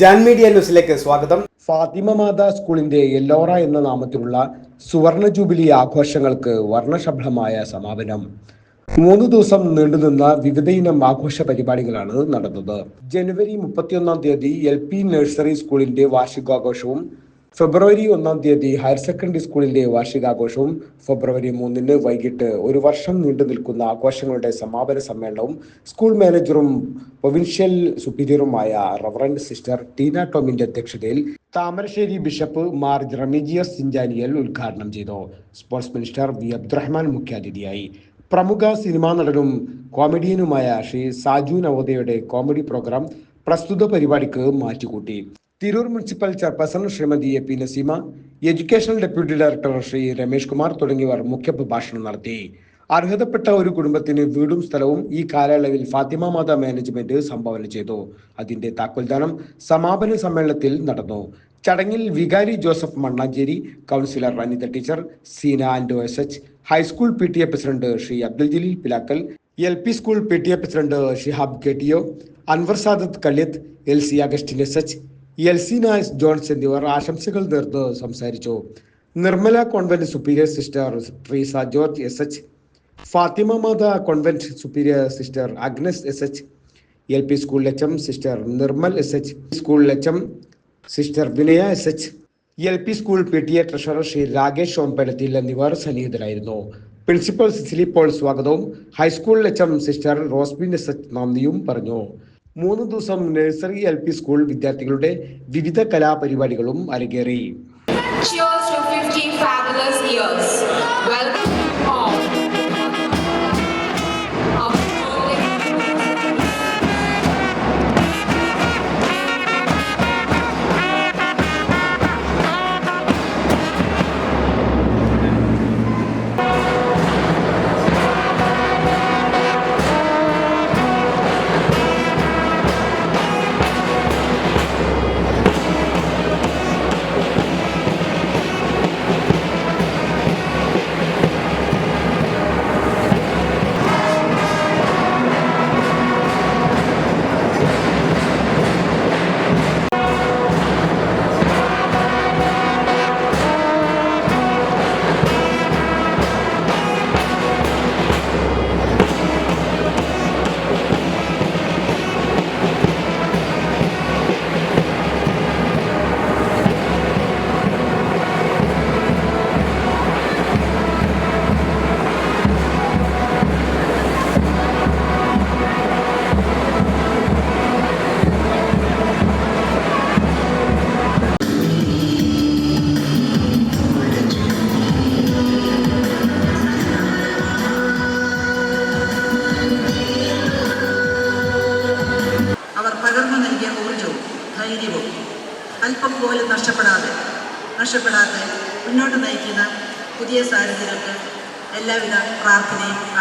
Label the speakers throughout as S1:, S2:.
S1: ജാൻ ന്യൂസിലേക്ക് സ്വാഗതം.
S2: ഫാത്തിമ മാതാ സ്കൂളിന്റെ എല്ലോറ എന്ന നാമത്തിലുള്ള സുവർണ ജൂബിലി ആഘോഷങ്ങൾക്ക് വർണശബളമായ സമാപനം. മൂന്ന് ദിവസം നീണ്ടുനിന്ന വിവിധയിനം ആഘോഷ പരിപാടികളാണ് നടന്നത്. ജനുവരി മുപ്പത്തിയൊന്നാം തീയതി എൽ പി നഴ്സറി സ്കൂളിന്റെ വാർഷികാഘോഷവും ഫെബ്രുവരി ഒന്നാം തീയതി ഹയർ സെക്കൻഡറി സ്കൂളിന്റെ വാർഷികാഘോഷവും ഫെബ്രുവരി മൂന്നിന് വൈകിട്ട് ഒരു വർഷം നീണ്ടു നിൽക്കുന്ന ആഘോഷങ്ങളുടെ സമാപന സമ്മേളനവും സ്കൂൾ മാനേജറും പ്രൊവിൻഷ്യൽ സുപ്പീരിയറുമായ റവറൻഡ് സിസ്റ്റർ ടീന ടോമിന്റെ അധ്യക്ഷതയിൽ താമരശ്ശേരി ബിഷപ്പ് മാർ റമീജിയസ് സിഞ്ചാനിയൽ ഉദ്ഘാടനം ചെയ്തു. സ്പോർട്സ് മിനിസ്റ്റർ വി അബ്ദുറഹ്മാൻ മുഖ്യാതിഥിയായി. പ്രമുഖ സിനിമാ നടനും കോമഡിയനുമായ ശ്രീ സാജു നവോദയയുടെ കോമഡി പ്രോഗ്രാം പ്രസ്തുത പരിപാടിക്ക് മാറ്റിക്കൂട്ടി Tirur municipal chairperson Srimathi A P Naseema educational deputy director Sri Ramesh Kumar തുടങ്ങിയവർ മുഖ്യപ്രഭാഷണം നടത്തി. അർഹതപ്പെട്ട ഒരു കുടുംബത്തിന് വീടും സ്ഥലവും ഈ കാലയളവിൽ ഫാത്തിമ മാത മാനേജ്മെന്റ് സംഭാവന ചെയ്തു. അതിന്റെ താക്കോൽദാനം സമാപന സമ്മേളനത്തിൽ നടന്നു. ചടങ്ങിൽ വികാരി Joseph Mannancheri councillor Anitha teacher Seena Ando S H high school P T A president Sri Abdul Jaleel Pilakkal L P school P T A president Shihab ഗെട്ടിയോ Anvar Sadath Kaliyath L C Augustin S H Elseena Johns എന്നിവർ ആശംസകൾ നേർന്ന് സംസാരിച്ചു. Nirmala convent superior sister Treesa George S H Fathima Matha convent superior sister Agnes S H L P school ലച്ചം sister Nirmal S H school ലച്ചം sister Vinaya S H L P school P T A treasurer Sri Rakesh Omballathil എന്നിവർ സന്നിഹിതരായിരുന്നു. Principal Cicily Paul സ്വാഗതവും high school ലച്ചം sister Rosbin S H നന്ദിയും പറഞ്ഞു. മൂന്ന് ദിവസം nursery L P school വിദ്യാർത്ഥികളുടെ വിവിധ കലാപരിപാടികളും അരങ്ങേറി.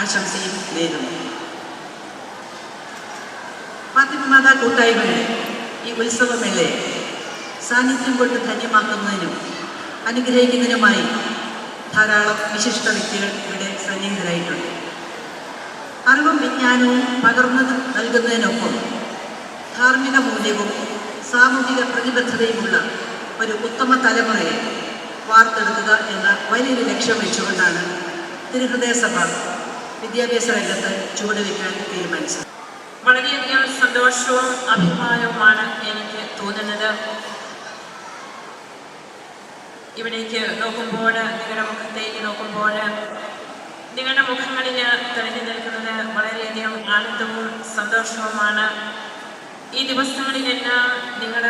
S3: ആശംസയും നേരുന്നു. ഫാത്തിമ മാതാ കൂട്ടായ്മയുടെ ഈ ഉത്സവമേളയെ സാന്നിധ്യം കൊണ്ട് ധന്യമാക്കുന്നതിനും അനുഗ്രഹിക്കുന്നതിനുമായി ധാരാളം വിശിഷ്ട വ്യക്തികൾ ഇവിടെ സന്നിഹിതരായിട്ടുണ്ട്. അറിവും വിജ്ഞാനവും പകർന്നു നൽകുന്നതിനൊപ്പം ധാർമ്മിക മൂല്യവും സാമൂഹിക പ്രതിബദ്ധതയുമുള്ള ഒരു ഉത്തമ തലമുറയെ വാർത്തെടുക്കുക എന്ന വലിയൊരു ലക്ഷ്യം വെച്ചുകൊണ്ടാണ് തിരുഹൃദയ സഭ വിദ്യാഭ്യാസ രംഗത്ത് ചുവടുവെക്കാൻ തീരുമാനിച്ചത്
S4: വളരെയധികം സന്തോഷവും അഭിമാനവുമാണ് എനിക്ക് തോന്നുന്നത്. ഇവിടേക്ക് നോക്കുമ്പോൾ നിങ്ങളുടെ മുഖത്തേക്ക് നോക്കുമ്പോൾ നിങ്ങളുടെ മുഖങ്ങളിൽ തെളിഞ്ഞു നിൽക്കുന്നത് വളരെയധികം ആനന്ദവും സന്തോഷവുമാണ്. ഈ ദിവസങ്ങളിലെല്ലാം നിങ്ങൾ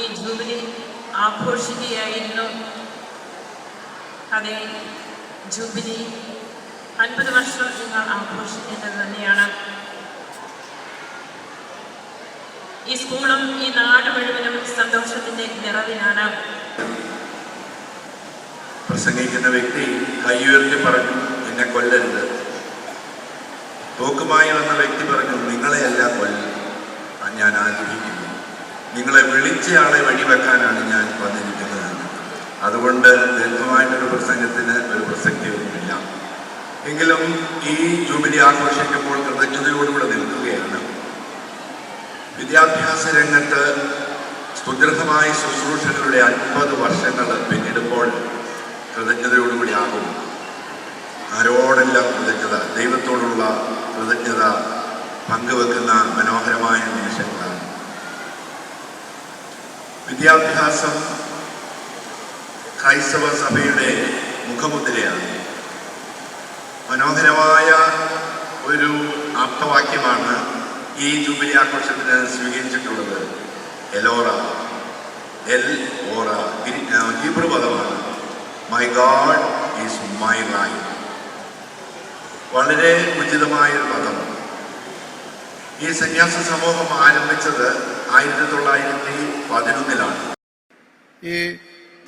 S4: ഈ ജൂബിലി ആഘോഷിക്കുകയായിരുന്നു. അതെ ജൂബിലി അൻപത് വർഷം നിങ്ങൾ ആഘോഷിക്കേണ്ടത് തന്നെയാണ്. ഈ സ്കൂളും ഈ നാട് മുഴുവനും സന്തോഷത്തിന്റെ നിറവിലാണ്.
S5: പ്രസംഗിക്കുന്ന വ്യക്തി കൈയുയർത്തി പറഞ്ഞു എന്നെ കൊല്ലരുത്. തോക്കുമായി വന്ന വ്യക്തി പറഞ്ഞു നിങ്ങളെയല്ല കൊല്ല ഞാൻ ആഗ്രഹിക്കുന്നു. നിങ്ങളെ വിളിച്ചയാളെ വഴിവെക്കാനാണ് ഞാൻ വന്നിരിക്കുന്നത് അതുകൊണ്ട് ദീർഘമായിട്ടൊരു പ്രസംഗത്തിന് ഒരു പ്രസക്തിയൊന്നുമില്ല എങ്കിലും ഈ ജൂബിലി ആഘോഷിക്കുമ്പോൾ കൃതജ്ഞതയോടുകൂടെ നിൽക്കുകയാണ്. വിദ്യാഭ്യാസ രംഗത്ത് സുദൃഢമായ ശുശ്രൂഷകളുടെ അൻപത് വർഷങ്ങൾ പിന്നിടുമ്പോൾ കൃതജ്ഞതയോടുകൂടി ആകും. ആരോടെല്ലാം കൃതജ്ഞത? ദൈവത്തോടുള്ള കൃതജ്ഞത പങ്കുവെക്കുന്ന മനോഹരമായ നിമിഷങ്ങളാണ്. വിദ്യാഭ്യാസം ക്രൈസ്തവ സഭയുടെ മുഖമുദ്രയാണ്. മനോഹരമായ ഒരു ആപ്തവാക്യമാണ് ഈ ജൂബിലി ആഘോഷത്തിന് സ്വീകരിച്ചിട്ടുള്ളത്. Elora El Ora. ഹീബ്രു പദമാണ്. My god is my life വളരെ ഉചിതമായ ഒരു പദം. ഈ സന്യാസ സമൂഹം ആരംഭിച്ചത് ആയിരത്തി തൊള്ളായിരത്തി പതിനൊന്നിലാണ്.
S6: ഈ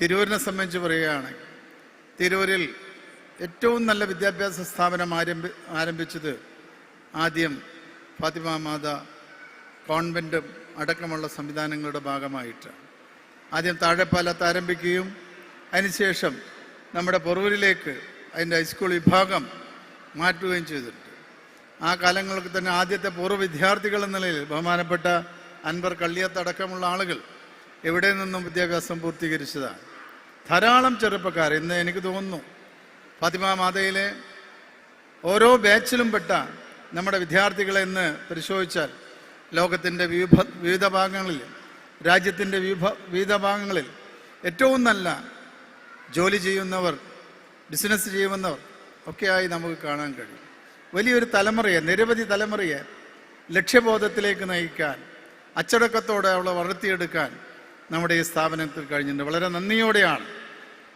S6: തിരൂരിനെ സംബന്ധിച്ച് പറയുകയാണെങ്കിൽ തിരൂരിൽ ഏറ്റവും നല്ല വിദ്യാഭ്യാസ സ്ഥാപനം ആരംഭി ആരംഭിച്ചത് ആദ്യം ഫാത്തിമ മാത കോൺവെന്റും അടക്കമുള്ള സംവിധാനങ്ങളുടെ ഭാഗമായിട്ട്. ആദ്യം താഴെപ്പാലത്ത് ആരംഭിക്കുകയും അതിനുശേഷം നമ്മുടെ പൊറൂരിലേക്ക് അതിന്റെ ഹൈസ്കൂൾ വിഭാഗം മാറ്റുകയും ചെയ്തിട്ടുണ്ട്. ആ കാലങ്ങൾക്ക് തന്നെ ആദ്യത്തെ പൂർവ വിദ്യാർത്ഥികൾ എന്ന നിലയിൽ ബഹുമാനപ്പെട്ട അൻവർ കള്ളിയത്തടക്കമുള്ള ആളുകൾ എവിടെ നിന്നും വിദ്യാഭ്യാസം പൂർത്തീകരിച്ചതാണ്. ധാരാളം ചെറുപ്പക്കാർ ഇന്ന് എനിക്ക് തോന്നുന്നു ഫാത്തിമ മാതയിലെ ഓരോ ബാച്ചിലും പെട്ട നമ്മുടെ വിദ്യാർത്ഥികളെ ഇന്ന് പരിശോധിച്ചാൽ ലോകത്തിന്റെ വിവിധ വിവിധ ഭാഗങ്ങളിൽ രാജ്യത്തിന്റെ വിവിധ വിവിധ ഭാഗങ്ങളിൽ ഏറ്റവും നല്ല ജോലി ചെയ്യുന്നവർ ബിസിനസ് ചെയ്യുന്നവർ ഒക്കെയായി നമുക്ക് കാണാൻ കഴിയും. വലിയൊരു തലമുറയെ നിരവധി തലമുറയെ ലക്ഷ്യബോധത്തിലേക്ക് നയിക്കാൻ അച്ചടക്കത്തോടെ അവളെ വളർത്തിയെടുക്കാൻ നമ്മുടെ ഈ സ്ഥാപനത്തിൽ കഴിഞ്ഞിട്ടുണ്ട്. വളരെ നന്ദിയോടെയാണ്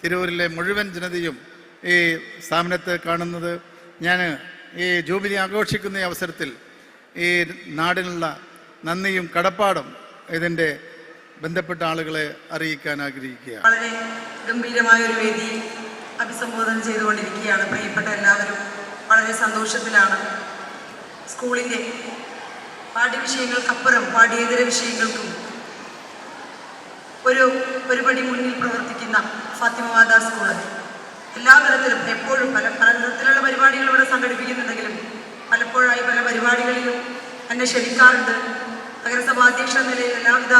S6: തിരൂരിലെ മുഴുവൻ ജനതയും ഈ സ്ഥാപനത്തെ കാണുന്നത് ഞാൻ ഈ ജൂബിലി ആഘോഷിക്കുന്ന അവസരത്തിൽ ഈ നാടിനുള്ള നന്ദിയും കടപ്പാടും ഇതിന്റെ ബന്ധപ്പെട്ട ആളുകളെ അറിയിക്കാൻ ആഗ്രഹിക്കുകയാണ്.
S3: വളരെ ഗംഭീരമായ ഒരു വേദി അഭിസംബോധന ചെയ്തുകൊണ്ടിരിക്കുകയാണ് പ്രിയപ്പെട്ട എല്ലാവരും. വളരെ സന്തോഷത്തിലാണ്. സ്കൂളിന്റെ പാഠ്യവിഷയങ്ങൾക്കപ്പുറം പാഠ്യേതര വിഷയങ്ങൾക്കും ഒരു ഒരുപടി മുന്നിൽ പ്രവർത്തിക്കുന്ന ഫാത്തിമ മാതാ എല്ലാ തരത്തിലും എപ്പോഴും പല പല തരത്തിലുള്ള പരിപാടികൾ ഇവിടെ സംഘടിപ്പിക്കുന്നുണ്ടെങ്കിലും പലപ്പോഴായി പല പരിപാടികളിലും എന്നെ ക്ഷണിക്കാറുണ്ട്. നഗരസഭാ അധ്യക്ഷ നിലയിൽ എല്ലാവിധ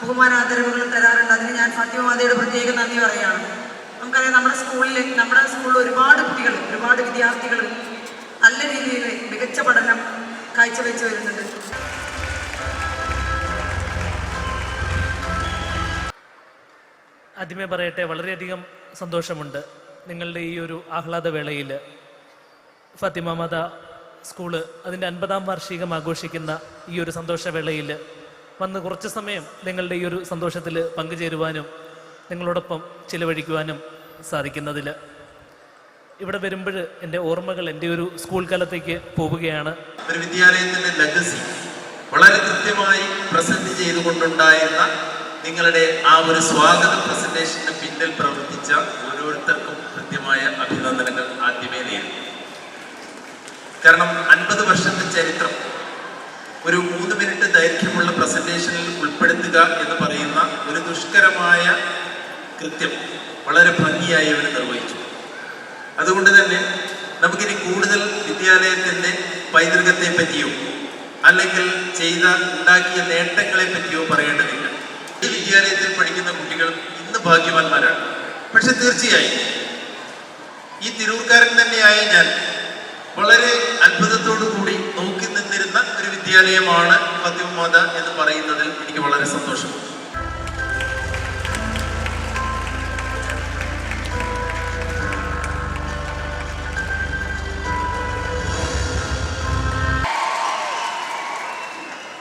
S3: ബഹുമാനാദരവുകളും തരാറുണ്ട്. അതിന് ഞാൻ സത്യമാതയുടെ മാതയുടെ പ്രത്യേക നന്ദി പറയുകയാണ്. നമുക്കറിയാം നമ്മുടെ സ്കൂളിൽ നമ്മുടെ സ്കൂളിൽ ഒരുപാട് കുട്ടികൾ ഒരുപാട് വിദ്യാർത്ഥികൾ നല്ല രീതിയിൽ മികച്ച പഠനം കാഴ്ചവെച്ച് വരുന്നുണ്ട്.
S7: ആദ്യമേ പറയട്ടെ വളരെയധികം സന്തോഷമുണ്ട്. നിങ്ങളുടെ ഈ ഒരു ആഹ്ലാദവേളയിൽ ഫാത്തിമ മാത സ്കൂൾ അതിന്റെ അൻപതാം വാർഷികം ആഘോഷിക്കുന്ന ഈ ഒരു സന്തോഷവേളയിൽ വന്ന് കുറച്ച് സമയം നിങ്ങളുടെ ഈ ഒരു സന്തോഷത്തിൽ പങ്കുചേരുവാനും നിങ്ങളോടൊപ്പം ചിലവഴിക്കുവാനും സാധിക്കുന്നതിൽ. ഇവിടെ വരുമ്പോൾ എന്റെ ഓർമ്മകൾ എന്റെ ഒരു സ്കൂൾ കാലത്തേക്ക് പോവുകയാണ്.
S8: ഒരു വിദ്യാലയത്തിന്റെ ലെഗസി വളരെ കൃത്യമായി പ്രസന്റ് ചെയ്തുകൊണ്ടുണ്ടായിരുന്ന നിങ്ങളുടെ ആ ഒരു സ്വാഗത പ്രസന്റേഷന് പിന്നിൽ പ്രവർത്തിച്ച ഓരോരുത്തർക്കും കൃത്യമായ അഭിനന്ദനങ്ങൾ ആദ്യമേ നേരുന്നു കാരണം അൻപത് വർഷത്തെ ചരിത്രം ഒരു മൂന്ന് മിനിറ്റ് ദൈർഘ്യമുള്ള പ്രസന്റേഷനിൽ ഉൾപ്പെടുത്തുക എന്ന് പറയുന്ന ഒരു ദുഷ്കരമായ കൃത്യം വളരെ ഭംഗിയായി അവർ നിർവഹിച്ചു. അതുകൊണ്ട് തന്നെ നമുക്കിനി കൂടുതൽ വിദ്യാലയത്തിന്റെ പൈതൃകത്തെ പറ്റിയോ അല്ലെങ്കിൽ ചെയ്ത ഉണ്ടാക്കിയ നേട്ടങ്ങളെ പറ്റിയോ പറയേണ്ടതില്ല. ഈ വിദ്യാലയത്തിൽ പഠിക്കുന്ന കുട്ടികൾ ഇന്ന് ഭാഗ്യവാന്മാരാണ്. പക്ഷെ തീർച്ചയായും ഈ തിരൂർക്കാരൻ തന്നെയായ ഞാൻ വളരെ അത്ഭുതത്തോടു കൂടി നോക്കി നിന്നിരുന്ന ഒരു വിദ്യാലയമാണ് ഫത്തിമാത എന്ന് പറയുന്നതിൽ എനിക്ക് വളരെ സന്തോഷം.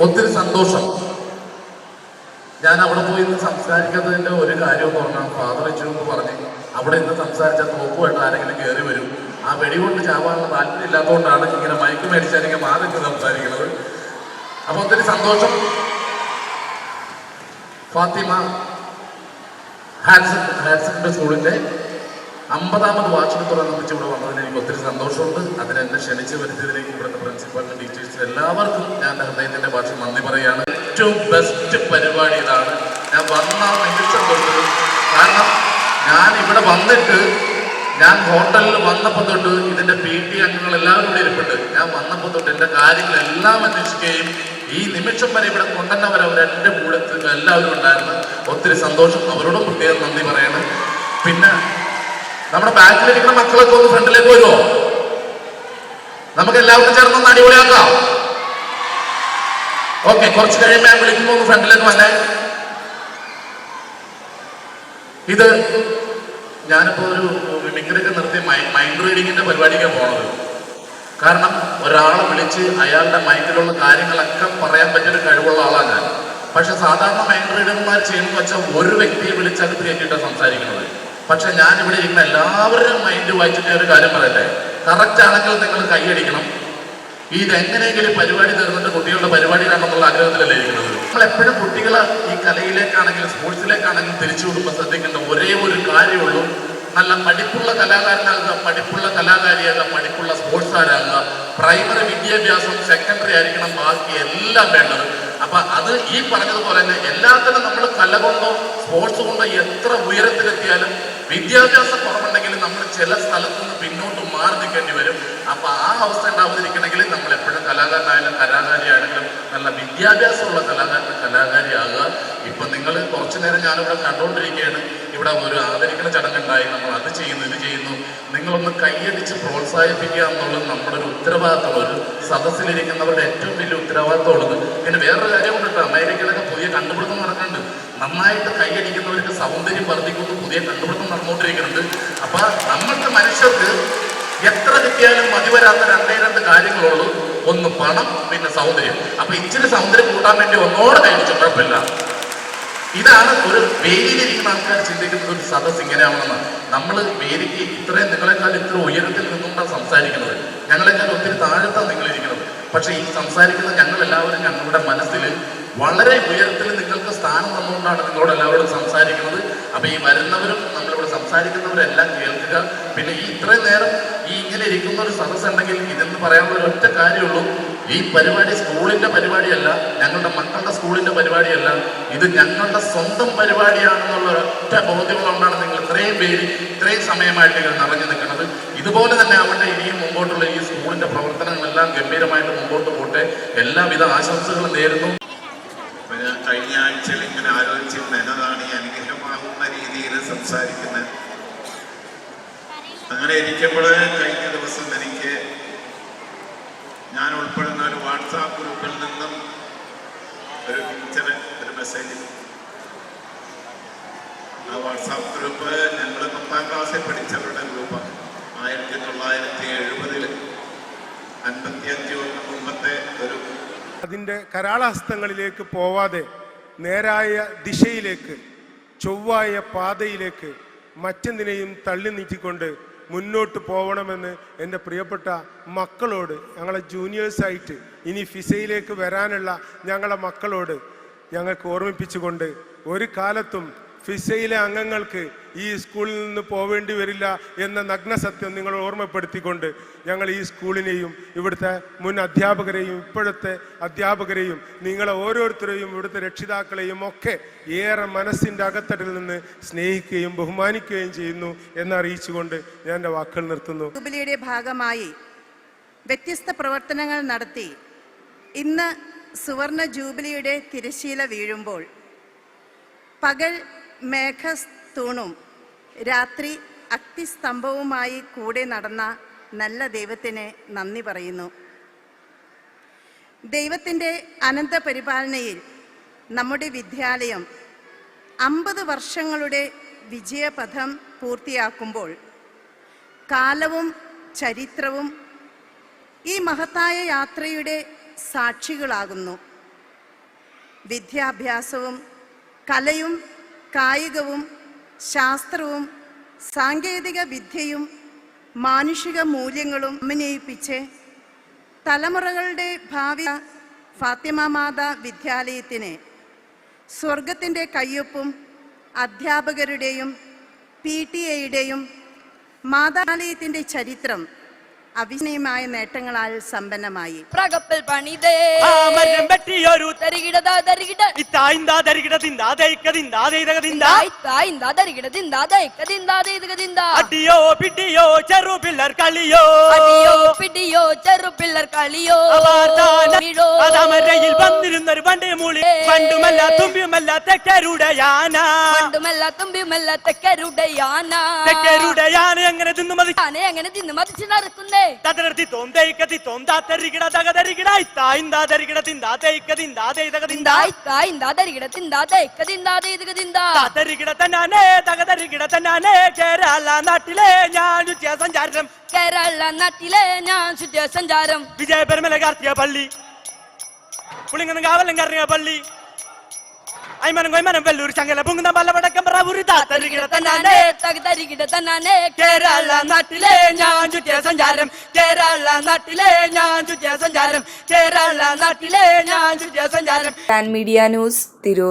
S9: ഒത്തിരി സന്തോഷം. ഞാൻ അവിടെ പോയി ഇന്ന് സംസാരിക്കുന്നതിന്റെ ഒരു കാര്യം എന്ന് പറഞ്ഞാൽ ഫാദർ ഇച്ചു എന്ന് പറഞ്ഞ് അവിടെ ഇന്ന് സംസാരിച്ച തോക്കുമായിട്ട് ആരെങ്കിലും കയറി വരും. ആ വെടികൊണ്ട് ചാവാനുള്ള താല്പര്യം ഇല്ലാത്തതുകൊണ്ടാണ് ഇങ്ങനെ മയക്ക് മേടിച്ചായിരിക്കും നിന്ന് സംസാരിക്കുന്നത്. അപ്പൊ ഒത്തിരി സന്തോഷം. ഫാത്തിമ ഹാൻസൺ ഹാൻസന്റെ സ്കൂളിന്റെ അമ്പതാമത് വാർഷികത്തോടനുബന്ധിച്ച് ഇവിടെ വന്നതിന് എനിക്ക് ഒത്തിരി സന്തോഷമുണ്ട്. അതിനെ എന്നെ ക്ഷണിച്ച് വരുത്തിയതിലേക്ക് ഇവിടുത്തെ പ്രിൻസിപ്പലിനും ടീച്ചേഴ്സ് എല്ലാവർക്കും ഞാൻ ഹൃദയത്തിന്റെ ഭാഷ നന്ദി പറയുകയാണ്. ഏറ്റവും ബെസ്റ്റ് പരിപാടി ഇതാണ്. ഞാൻ വന്ന എനിക്ക് സന്തോഷം. കാരണം ഞാൻ ഇവിടെ വന്നിട്ട് ഞാൻ ഹോട്ടലിൽ വന്നപ്പോൾ തൊട്ട് ഇതിന്റെ പി ടി അംഗങ്ങൾ എല്ലാവരും കൂടി ഇരിപ്പുണ്ട്. ഞാൻ വന്നപ്പോൾ തൊട്ട് എന്റെ കാര്യങ്ങളെല്ലാം അന്വേഷിക്കുകയും ഈ നിമിഷം വരെ ഇവിടെ കൊണ്ടുവന്നവർ അവർ എന്റെ കൂടെ എല്ലാവരും ഉണ്ടായിരുന്നു. ഒത്തിരി സന്തോഷം. അവരോടും പ്രത്യേകം നന്ദി പറയണം. പിന്നെ നമ്മുടെ ബാക്കിലിരിക്കുന്ന മക്കളൊക്കെ ഒന്ന് ഫ്രണ്ടിലേക്ക് വരുമോ നമുക്ക് എല്ലാവർക്കും ചേർന്ന് അടിപൊളിയാക്കാം. ഓക്കെ കുറച്ച് കഴിയുമ്പോൾ ഞാൻ വിളിക്കുമ്പോൾ ഒന്ന് ഫ്രണ്ടിലേക്ക് വന്നേ. ഇത് ഞാനിപ്പോ ഒരു മിമിക്രിക്ക് നിർത്തി മൈൻഡ് റീഡിങ്ങിന്റെ പരിപാടിക്കാണ് പോണത്. കാരണം ഒരാളെ വിളിച്ച് അയാളുടെ മൈൻഡിലുള്ള കാര്യങ്ങളൊക്കെ പറയാൻ പറ്റിയൊരു കഴിവുള്ള ആളാണ് ഞാൻ. പക്ഷെ സാധാരണ മൈൻഡ് റീഡർമാർ ചെയ്യുന്നത് വെച്ചാൽ ഒരു വ്യക്തിയെ വിളിച്ച് അത് സംസാരിക്കുന്നത്. പക്ഷെ ഞാൻ ഇവിടെ ഇരിക്കുന്ന എല്ലാവരുടെയും മൈൻഡ് വായിച്ചിട്ട് ഒരു കാര്യം പറയട്ടെ. കറക്റ്റ് ആണെങ്കിൽ നിങ്ങൾ കൈയടിക്കണം ഇത് എങ്ങനെയെങ്കിലും പരിപാടി തീർന്നിട്ട് കുട്ടികളുടെ പരിപാടി പരിപാടിയിലാണെന്നുള്ള ആഗ്രഹത്തിലല്ലേ ഇരിക്കുന്നത്? നമ്മൾ എപ്പോഴും കുട്ടികളെ ഈ കലയിലേക്കാണെങ്കിലും സ്പോർട്സിലേക്കാണെങ്കിലും തിരിച്ചു വിടുമ്പോൾ ശ്രദ്ധിക്കേണ്ട ഒരേ ഒരു കാര്യമുള്ളൂ നല്ല പഠിപ്പുള്ള കലാകാരനാകുക പഠിപ്പുള്ള കലാകാരിയാകുക പഠിപ്പുള്ള സ്പോർട്സ് സ്പോർട്സുകാരാകുക പ്രൈമറി വിദ്യാഭ്യാസം സെക്കൻഡറി ആയിരിക്കണം ബാക്കി എല്ലാം വേണ്ടത്. അപ്പൊ അത് ഈ പറഞ്ഞതുപോലെ തന്നെ എല്ലാത്തിനും നമ്മൾ കല കൊണ്ടോ സ്പോർട്സ് കൊണ്ടോ എത്ര ഉയരത്തിലെത്തിയാലും വിദ്യാഭ്യാസം കുറവുണ്ടെങ്കിൽ നമ്മൾ ചില സ്ഥലത്ത് നിന്ന് പിന്നോട്ട് മാറി നിൽക്കേണ്ടി വരും. അപ്പൊ ആ അവസ്ഥ ഉണ്ടാവാതിരിക്കണമെങ്കിൽ നമ്മൾ എപ്പോഴും കലാകാരനായാലും കലാകാരിയാണെങ്കിലും നല്ല വിദ്യാഭ്യാസമുള്ള കലാകാരൻ കലാകാരിയാകുക. ഇപ്പൊ നിങ്ങൾ കുറച്ചു നേരം ഞാനിവിടെ കണ്ടുകൊണ്ടിരിക്കുകയാണ് ഇവിടെ ഒരു ആദരിക്കുന്ന ചടങ്ങുണ്ടായി. നമ്മൾ അത് ചെയ്യുന്നു ഇത് ചെയ്യുന്നു. നിങ്ങളൊന്ന് കൈയടിച്ച് പ്രോത്സാഹിപ്പിക്കുക എന്നുള്ളത് നമ്മുടെ ഒരു ഉത്തരവാദിത്തമുള്ള ഒരു സദസ്സിലിരിക്കുന്നവരുടെ ഏറ്റവും വലിയ ഉത്തരവാദിത്തമുള്ളത് പിന്നെ വേറൊരു കാര്യം കൊണ്ടിട്ട് അമേരിക്കയിലൊക്കെ പുതിയ കണ്ടുപിടുത്തം നടക്കുന്നുണ്ട്. നന്നായിട്ട് കൈയടിക്കുന്നവർക്ക് സൗന്ദര്യം വർദ്ധിക്കുന്നു. പുതിയ കണ്ടുപിടുത്തം നടന്നുകൊണ്ടിരിക്കുന്നുണ്ട്. അപ്പൊ നമ്മൾക്ക് മനുഷ്യർക്ക് എത്ര കിട്ടിയാലും മതി വരാത്ത രണ്ടേ രണ്ട് കാര്യങ്ങളുള്ളൂ. ഒന്ന് പണം പിന്നെ സൗന്ദര്യം. അപ്പൊ ഇച്ചിരി സൗന്ദര്യം കൂട്ടാൻ വേണ്ടി ഒന്നോടെ കഴിച്ചു കുഴപ്പമില്ല. ഇതാണ് ഒരു വേദിയിലിരിക്കുന്ന ആൾക്കാർ ചിന്തിക്കുന്നത് ഒരു സദസ് ഇങ്ങനെയാവണമെന്ന്. നമ്മൾ വേദിക്ക് ഇത്രയും നിങ്ങളെക്കാൾ ഇത്ര ഉയരത്തിൽ നിന്നുകൊണ്ടാണ് സംസാരിക്കുന്നത്. ഞങ്ങളെക്കാൾ ഒത്തിരി താഴത്താണ് നിങ്ങളിരിക്കുന്നത്. പക്ഷെ ഈ സംസാരിക്കുന്ന ഞങ്ങൾ എല്ലാവരും ഞങ്ങളുടെ മനസ്സിൽ വളരെ ഉയരത്തിൽ നിങ്ങൾക്ക് സ്ഥാനം തന്നുകൊണ്ടാണ് നിങ്ങളോട് എല്ലാവരോടും സംസാരിക്കുന്നത്. അപ്പൊ ഈ വരുന്നവരും നമ്മളിവിടെ സംസാരിക്കുന്നവരെല്ലാം കേൾക്കുക. പിന്നെ ഈ ഇത്രയും നേരം ഈ ഇങ്ങനെ ഇരിക്കുന്ന ഒരു സദസ് ഉണ്ടെങ്കിൽ ഇതെന്ന് പറയാനുള്ള ഒരു ഒറ്റ കാര്യമുള്ളൂ. ഈ പരിപാടി സ്കൂളിന്റെ പരിപാടിയല്ല ഞങ്ങളുടെ മക്കളുടെ സ്കൂളിന്റെ പരിപാടിയല്ല. ഇത് ഞങ്ങളുടെ സ്വന്തം പരിപാടിയാണെന്നുള്ള ഒറ്റ ബോധ്യമുള്ളതുകൊണ്ടാണ് നിങ്ങൾ ഇത്രയും പേര് ഇത്രയും സമയമായിട്ട് നിങ്ങൾ നിറഞ്ഞു നിൽക്കുന്നത്. ഇതുപോലെ തന്നെ ആവട്ടെ ഇനിയും മുമ്പോട്ടുള്ള ഈ സ്കൂളിന്റെ പ്രവർത്തനങ്ങളെല്ലാം ഗംഭീരമായിട്ട് മുമ്പോട്ട് പോട്ടെ. എല്ലാവിധ ആശംസകളും നേരുന്നു.
S5: സംസാരിക്കുന്നത്. അങ്ങനെ ഇരിക്കുമ്പോൾ കഴിഞ്ഞ ദിവസം എനിക്ക് ഞാൻ ഉൾപ്പെടുന്ന ഒരു വാട്സാപ്പ് ഗ്രൂപ്പിൽ നിന്നും ഒരു പിക്ചർ ഒരു മെസ്സേജ് ആ വാട്സാപ്പ് ഗ്രൂപ്പ് ഞങ്ങൾ പത്താം ക്ലാസ്സിൽ പഠിച്ചവരുടെ ഗ്രൂപ്പാണ്. ആയിരത്തി തൊള്ളായിരത്തി എഴുപതിൽ അൻപത്തി അഞ്ച് മുമ്പത്തെ ഒരു
S10: അതിന്റെ കരാളഹസ്തങ്ങളിലേക്ക് പോവാതെ നേരായ ദിശയിലേക്ക് ചൊവ്വായ പാതയിലേക്ക് മറ്റെന്തിനെയും തള്ളി നീക്കിക്കൊണ്ട് മുന്നോട്ട് പോകണമെന്ന് എന്റെ പ്രിയപ്പെട്ട മക്കളോട് ഞങ്ങളെ ജൂനിയേഴ്സായിട്ട് ഇനി ഫിസയിലേക്ക് വരാനുള്ള ഞങ്ങളെ മക്കളോട് ഞങ്ങൾക്ക് ഓർമ്മിപ്പിച്ചുകൊണ്ട് ഒരു കാലത്തും ഫിസയിലെ അംഗങ്ങൾക്ക് ഈ സ്കൂളിൽ നിന്ന് പോവേണ്ടി വരില്ല എന്ന നഗ്ന സത്യം നിങ്ങൾ ഓർമ്മപ്പെടുത്തിക്കൊണ്ട് ഞങ്ങൾ ഈ സ്കൂളിനെയും ഇവിടുത്തെ മുൻ അധ്യാപകരെയും ഇപ്പോഴത്തെ അധ്യാപകരെയും നിങ്ങളെ ഓരോരുത്തരെയും ഇവിടുത്തെ രക്ഷിതാക്കളെയും ഒക്കെ ഏറെ മനസ്സിന്റെ അകത്തട്ടിൽ നിന്ന് സ്നേഹിക്കുകയും ബഹുമാനിക്കുകയും ചെയ്യുന്നു എന്നറിയിച്ചുകൊണ്ട് ഞാൻ എന്റെ വാക്കുകൾ നിർത്തുന്നു.
S11: ജൂബിലിയുടെ ഭാഗമായി വ്യത്യസ്ത പ്രവർത്തനങ്ങൾ നടത്തി. ഇന്ന് സുവർണ ജൂബിലിയുടെ തിരശീല വീഴുമ്പോൾ പകൽ മേഘസ്തൂണും രാത്രി അഗ്നിസ്തംഭവുമായി കൂടെ നടന്ന നല്ല ദൈവത്തിന് നന്ദി പറയുന്നു. ദൈവത്തിന്റെ അനന്ത പരിപാലനയിൽ നമ്മുടെ വിദ്യാലയം അമ്പത് വർഷങ്ങളുടെ വിജയപഥം പൂർത്തിയാക്കുമ്പോൾ കാലവും ചരിത്രവും ഈ മഹത്തായ യാത്രയുടെ സാക്ഷികളാകുന്നു. വിദ്യാഭ്യാസവും കലയും കായികവും ശാസ്ത്രവും സാങ്കേതിക വിദ്യയും മാനുഷിക മൂല്യങ്ങളും അഭിനയിപ്പിച്ച് തലമുറകളുടെ ഭാവി ഫാത്തിമ മാത വിദ്യാലയത്തിന് സ്വർഗത്തിന്റെ കയ്യൊപ്പും അധ്യാപകരുടെയും പി ടി എയുടെയും മാതാലയത്തിന്റെ ചരിത്രം അവിസ്മയമായ നേട്ടങ്ങളാൽ സമ്പന്നമായി.
S12: പ്രകപ്പൽ പണിതേ.
S13: മരം വെട്ടിയൊരു
S12: തരികിടതാ തരികിട
S13: ഇത്തായിന്താ തരികിട തിന്താ ദൈക്ക തിന്താ ദൈതക തിന്താ.
S12: തായ് തായ് ഇന്താ തരികിട തിന്താ ദൈക്ക തിന്താ ദൈതക തിന്താ.
S13: അടിയോ പിടിയോ ചെറു പിള്ളർ കളിയോ.
S12: അടിയോ പിടിയോ ചെറു പിള്ളർ കളിയോ.
S13: അതമരയിൽ വന്നിരുന്നൊരു വണ്ടി മൂളി. പണ്ടുമല്ല തുമ്പിയുമല്ല തെക്കരുടയാന.
S12: പണ്ടുമല്ല തുമ്പിയുമല്ല
S13: തെക്കരുടയാന. തെക്കരുടയാന എങ്ങനെ തിന്നു മതി
S12: എങ്ങനെ അങ്ങനെ തിന്നു മതിച്ച് നടക്കുന്നേ.
S13: തതർത്തി തോന്തൈക്ക തി തോന്താ തരികിട തക തരികിട ഇത്തായിന്താ തരികിട തിന്താ ദൈക്ക തിന്താ ദൈതക തിന്താ.
S12: തിന്തായ് തായ് ഇന്താ തരികിട തിന്താ ദൈക്ക തിന്താ ദൈതക തിന്താ.
S13: തരികിട തന്നാനേ തക തന്നാനേ കേരള നാട്ടിലെ ഞാൻ ചുറ്റിയ സഞ്ചാരം
S12: കേരള നാട്ടിലെ ഞാൻ ചുറ്റിയ സഞ്ചാരം
S13: വിജയപെരുമല കാർത്തിക പള്ളി. പുളിങ്ങനം കാവലം കറിയ പള്ളി. കൊയ്മനം വെല്ലൂർ ചങ്ങല പൊങ്ങുന്ന പല്ലവടക്കം പറവൂരി താത്തരികിട തന്നാനേ
S12: തക തരികിട തന്നാനേ.
S13: കേരള നാട്ടിലെ ഞാൻ ചുറ്റിയ സഞ്ചാരം കേരള നാട്ടിലെ ഞാൻ ചുറ്റിയ സഞ്ചാരം കേരള നാട്ടിലെ ഞാൻ ചുറ്റിയ സഞ്ചാരം.
S14: Media news Tirur.